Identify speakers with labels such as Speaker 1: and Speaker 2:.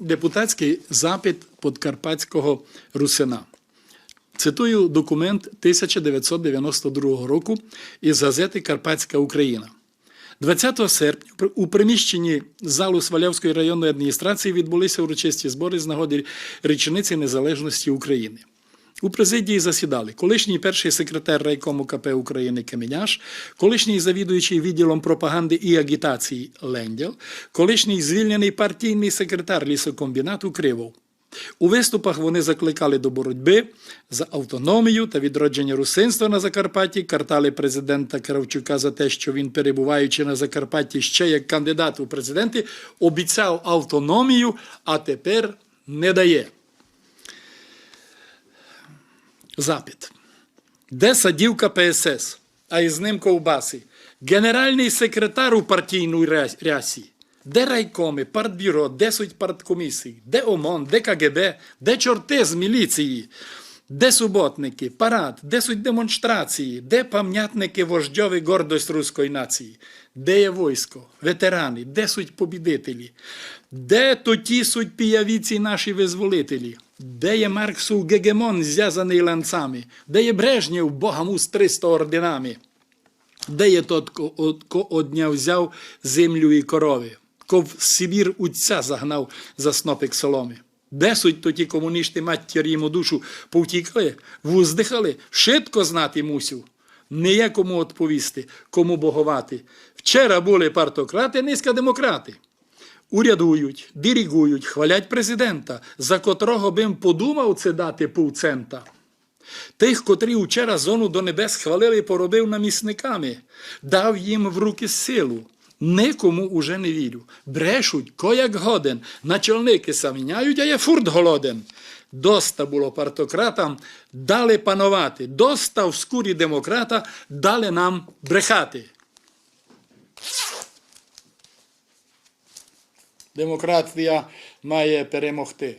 Speaker 1: депутатський запит подкарпатського русина. Цитую документ 1992 року із газети Карпатська Україна. 20 серпня у приміщенні залу Свалявської районної адміністрації відбулися урочисті збори з нагоди річниці незалежності України. У президії засідали колишній перший секретар райкому КП України Каменяш, колишній завідуючий відділом пропаганди і агітації Лендял, колишній звільнений партійний секретар лісокомбінату Кривов. У виступах вони закликали до боротьби за автономію та відродження русинства на Закарпатті, картали президента Кравчука за те, що він, перебуваючи на Закарпатті ще як кандидат у президенти, обіцяв автономію, а тепер не дає. Запит. Де садівка ПСС, а із ним ковбаси? Генеральний секретар у партійній ря- рясі. Де райкоми, партбюро, де суть парткомісії, де ОМОН, де КГБ, де чорти з міліції, де суботники, парад, де суть демонстрації, де пам'ятники вождьові гордость руської нації, де є військо, ветерани, де суть побідителі, де то ті суть піявіці наші визволителі, де є Марксу гегемон зв'язаний ланцами, де є Брежнєв, богаму з 300 орденами. Де є тот, ко одня взяв землю і корови, ко в Сибір утця загнав за снопик соломи? Де суть то ті комуністи матір йому душу повтікли, вуздихали, шитко знати мусів. Не є кому відповісти, кому боговати. Вчора були партократи, низька демократи. Урядують, диригують, хвалять президента, за котрого бим подумав це дати півцента. Тих, котрі вчора зону до небес хвалили, поробив намісниками, дав їм в руки силу. Никому уже не вірю. Брешуть, кояк годен, начальники саміняють, а є фурт голоден. Доста було партократам, дали панувати, доста в скурі демократа, дали нам брехати. Демократія має перемогти.